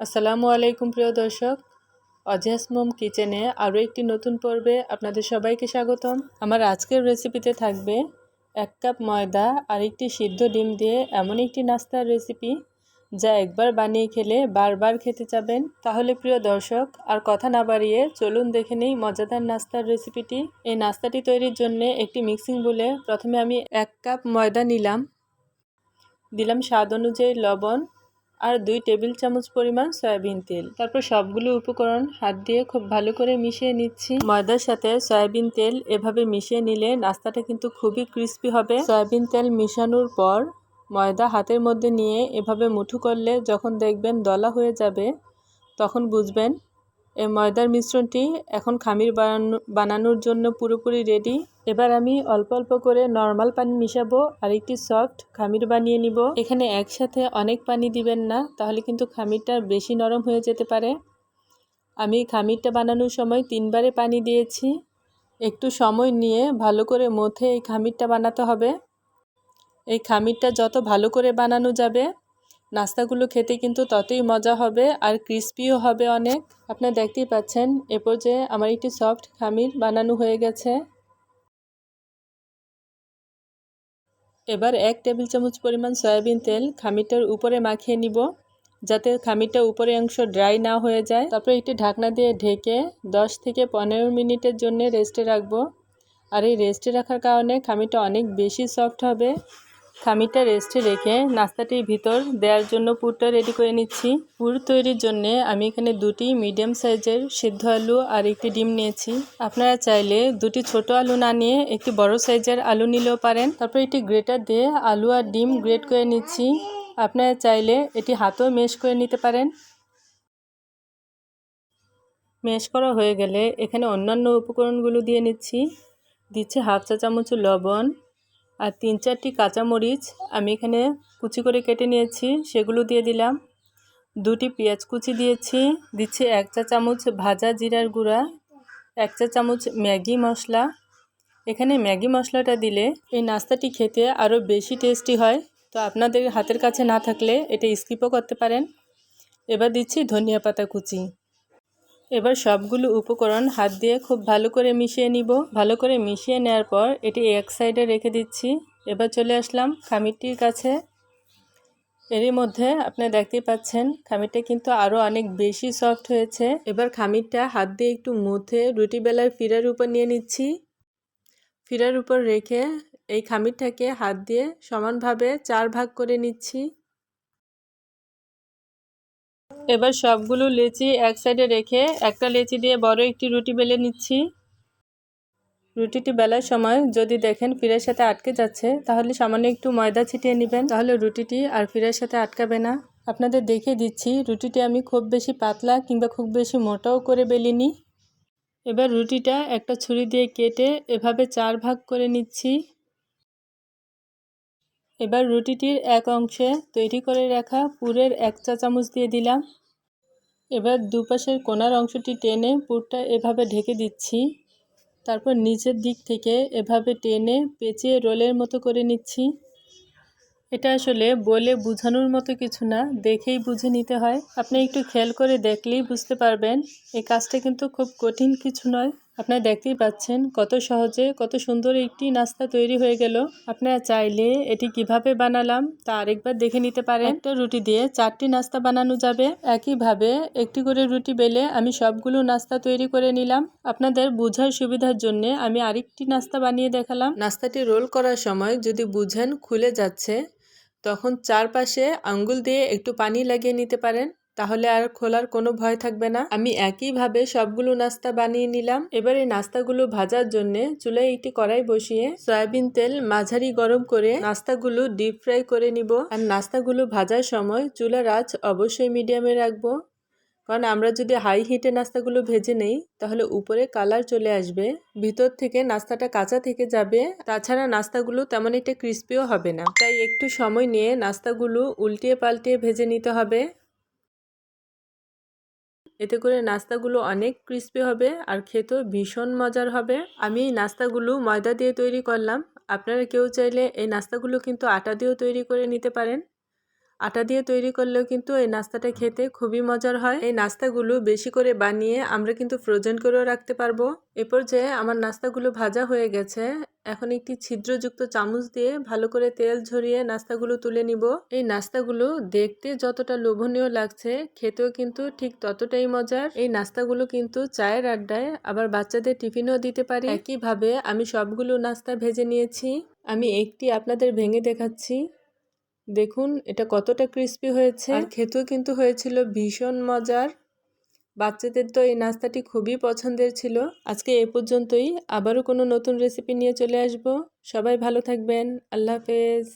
আসসালামু আলাইকুম, প্রিয় দর্শক। অজেস মোম কিচেনে আরও একটি নতুন পর্বে আপনাদের সবাইকে স্বাগতম। আমার আজকের রেসিপিতে থাকবে এক কাপ ময়দা আর একটি সিদ্ধ ডিম দিয়ে এমন একটি নাস্তার রেসিপি যা একবার বানিয়ে খেলে বারবার খেতে চাবেন। তাহলে, প্রিয় দর্শক, আর কথা না বাড়িয়ে চলুন দেখে নেই মজাদার নাস্তার রেসিপিটি। এই নাস্তাটি তৈরির জন্য একটি মিক্সিং বলে প্রথমে আমি এক কাপ ময়দা নিলাম। দিলাম স্বাদ অনুযায়ী লবণ আর দুই টেবিল চামচ পরিমাণ সয়াবিন তেল। তারপর সবগুলো উপকরণ হাত দিয়ে খুব ভালো করে মিশিয়ে নিচ্ছি। ময়দার সাথে সয়াবিন তেল এভাবে মিশিয়ে নিলে নাস্তাটা কিন্তু খুবই ক্রিস্পি হবে। সয়াবিন তেল মিশানোর পর ময়দা হাতের মধ্যে নিয়ে এভাবে মুঠু করলে যখন দেখবেন দলা হয়ে যাবে, তখন বুঝবেন এই ময়দার মিশ্রণটি এখন খামির বানানো বানানোর জন্য পুরোপুরি রেডি এবার আমি অল্প অল্প করে নর্মাল পানি মিশাবো আর একটি সফট খামির বানিয়ে নিব। এখানে একসাথে অনেক পানি দিবেন না, তাহলে কিন্তু খামিরটা বেশি নরম হয়ে যেতে পারে। আমি খামিরটা বানানোর সময় তিনবারে পানি দিয়েছি। একটু সময় নিয়ে ভালো করে মথে এই খামিরটা বানাতে হবে। এই খামিরটা যত ভালো করে বানানো যাবে নাস্তাগুলো খেতে কিন্তু ততই মজা হবে আর ক্রিস্পিও হবে অনেক। আপনারা দেখতেই পাচ্ছেন, এ পর্যায়ে আমার একটি সফট খামির বানানো হয়ে গেছে। এবার এক টেবিল চামচ পরিমাণ সয়াবিন তেল খামিরটার উপরে মাখিয়ে নিব, যাতে খামিরটা উপরে অংশ ড্রাই না হয়ে যায়। তারপরে একটি ঢাকনা দিয়ে ঢেকে 10 থেকে পনেরো মিনিটের জন্য রেস্টে রাখব। আর এই রেস্টে রাখার কারণে খামিরটা অনেক বেশি সফট হবে। খামিরটা রেস্টে রেখে নাস্তাটির ভিতর দেওয়ার জন্য পুরটা রেডি করে নিচ্ছি। পুর তৈরির জন্য আমি এখানে দুটি মিডিয়াম সাইজের সিদ্ধ আলু আর একটি ডিম নিয়েছি। আপনারা চাইলে দুটি ছোট আলু না নিয়ে একটি বড় সাইজের আলু নিলেও পারেন। তারপর একটি গ্রেটার দিয়ে আলু আর ডিম গ্রেট করে নিচ্ছি। আপনারা চাইলে এটি হাতেও মেশ করে নিতে পারেন। মেশ করা হয়ে গেলে এখানে অন্যান্য উপকরণগুলো দিয়ে নিচ্ছি। দিচ্ছি হাফ চা চামচ লবণ। আর তিন চারটি কাঁচামরিচ আমি এখানে কুচি করে কেটে নিয়েছি, সেগুলো দিয়ে দিলাম। দুটি পেঁয়াজ কুচি দিয়েছি, দিচ্ছি এক চা চামচ ভাজা জিরার গুঁড়া, এক চা চামচ ম্যাগি মশলা। এখানে ম্যাগি মশলাটা দিলে এই নাস্তাটি খেতে আরও বেশি টেস্টি হয়। তো আপনাদের হাতের কাছে না থাকলে এটা স্কিপও করতে পারেন। এবার দিচ্ছি ধনিয়া পাতা কুচি। এবার সবগুলো উপকরণ হাত দিয়ে খুব ভালো করে মিশিয়ে নিব। ভালো করে মিশিয়ে নেওয়ার পর এটি এক সাইডে রেখে দিচ্ছি। এবার চলে আসলাম খামিরটির কাছে। এরই মধ্যে আপনি দেখতেই পাচ্ছেন খামিরটা কিন্তু আরও অনেক বেশি সফট হয়েছে। এবার খামিরটা হাত দিয়ে একটু মুথে রুটি বেলার ফিরার উপর নিয়ে নিচ্ছি। ফিরার উপর রেখে এই খামিরটাকে হাত দিয়ে সমানভাবে চার ভাগ করে নিচ্ছি। এবার সবগুলো লেচি এক সাইডে রেখে একটা লেচি দিয়ে বড় একটি রুটি বেলে নিচ্ছি। রুটিটি বেলার সময় যদি দেখেন ফিরের সাথে আটকে যাচ্ছে, তাহলে সামান্য একটু ময়দা ছিটিয়ে নেবেন। তাহলে রুটিটি আর ফিরের সাথে আটকাবে না। আপনাদের দেখে দিচ্ছি, রুটিটি আমি খুব বেশি পাতলা কিংবা খুব বেশি মোটাও করে বেলিনি। এবার রুটিটা একটা ছুরি দিয়ে কেটে এভাবে চার ভাগ করে নিচ্ছি। এবার রুটিটির এক অংশে তৈরি করে রাখা পুরের এক চা চামচ দিয়ে দিলাম। এবার দুপাশের কোনার অংশটি টেনে পুরটা এভাবে ঢেকে দিচ্ছি। তারপর নিচের দিক থেকে এভাবে টেনে পেঁচিয়ে রোলের মতো করে নিচ্ছি। এটা আসলে বলে বোঝানোর মতো কিছু না, দেখেই বুঝে নিতে হয়। আপনি একটু খেয়াল করে দেখলেই বুঝতে পারবেন, এই কাজটা কিন্তু খুব কঠিন কিছু নয়। আপনারা দেখতেই পাচ্ছেন কত সহজে, কত সুন্দর একটি নাস্তা তৈরি হয়ে গেল। আপনারা চাইলে এটি কীভাবে বানালাম তা আরেকবার দেখে নিতে পারেন। একটা রুটি দিয়ে চারটি নাস্তা বানানো যাবে। একইভাবে একটি করে রুটি বেলে আমি সবগুলো নাস্তা তৈরি করে নিলাম। আপনাদের বোঝার সুবিধার জন্য আমি আরেকটি নাস্তা বানিয়ে দেখালাম। নাস্তাটি রোল করার সময় যদি বুঝেন খুলে যাচ্ছে, তখন চারপাশে আঙ্গুল দিয়ে একটু পানি লাগিয়ে নিতে পারেন। তাহলে আর খোলার কোনো ভয় থাকবে না। আমি একইভাবে সবগুলো নাস্তা বানিয়ে নিলাম। এবার এই নাস্তাগুলো ভাজার জন্য চুলায় একটি কড়াই বসিয়ে সয়াবিন তেল, মাঝারি গরম করে নাস্তাগুলো ডিপ ফ্রাই করে নিব। আর নাস্তাগুলো ভাজার সময় চুলার আঁচ অবশ্যই মিডিয়ামে রাখব। কারণ আমরা যদি হাই হিটে নাস্তাগুলো ভেজে নেই, তাহলে উপরে কালার চলে আসবে। ভিতর থেকে নাস্তাটা কাঁচা থেকে যাবে। তাছাড়া নাস্তাগুলো তেমন একটা ক্রিস্পিও হবে না। তাই একটু সময় নিয়ে নাস্তাগুলো উল্টিয়ে পাল্টিয়ে ভেজে নিতে হবে। এতে করে নাস্তাগুলো অনেক ক্রিস্পি হবে আর খেতেও ভীষণ মজার হবে। আমি এই নাস্তাগুলো ময়দা দিয়ে তৈরি করলাম। আপনারা কেউ চাইলে এই নাস্তাগুলো কিন্তু আটা দিয়েও তৈরি করে নিতে পারেন। আটা দিয়ে তৈরি করলেও কিন্তু এই নাস্তাটা খেতে খুবই মজার হয়। এই নাস্তাগুলো বেশি করে বানিয়ে আমরা কিন্তু ফ্রোজেন করেও রাখতে পারব। এ পর্যায়ে আমার নাস্তাগুলো ভাজা হয়ে গেছে। এখন একটি ছিদ্রযুক্ত চামচ দিয়ে ভালো করে তেল ঝরিয়ে নাস্তাগুলো তুলে নিব। এই নাস্তাগুলো দেখতে যতটা লোভনীয় লাগছে, খেতেও কিন্তু ঠিক ততটাই মজার। এই নাস্তাগুলো কিন্তু চায়ের আড্ডায়, আবার বাচ্চাদের টিফিনও দিতে পারি। একইভাবে আমি সবগুলো নাস্তা ভেজে নিয়েছি। আমি একটি আপনাদের ভেঙে দেখাচ্ছি। দেখুন, এটা কতটা ক্রিস্পি হয়েছে। আর খেতেও কিন্তু হয়েছিল ভীষণ মজার। বাচ্চাদের তো এই নাস্তাটি খুবই পছন্দের ছিল। আজকে এ পর্যন্তই। আবারও কোনো নতুন রেসিপি নিয়ে চলে আসব। সবাই ভালো থাকবেন। আল্লাহ হাফেজ।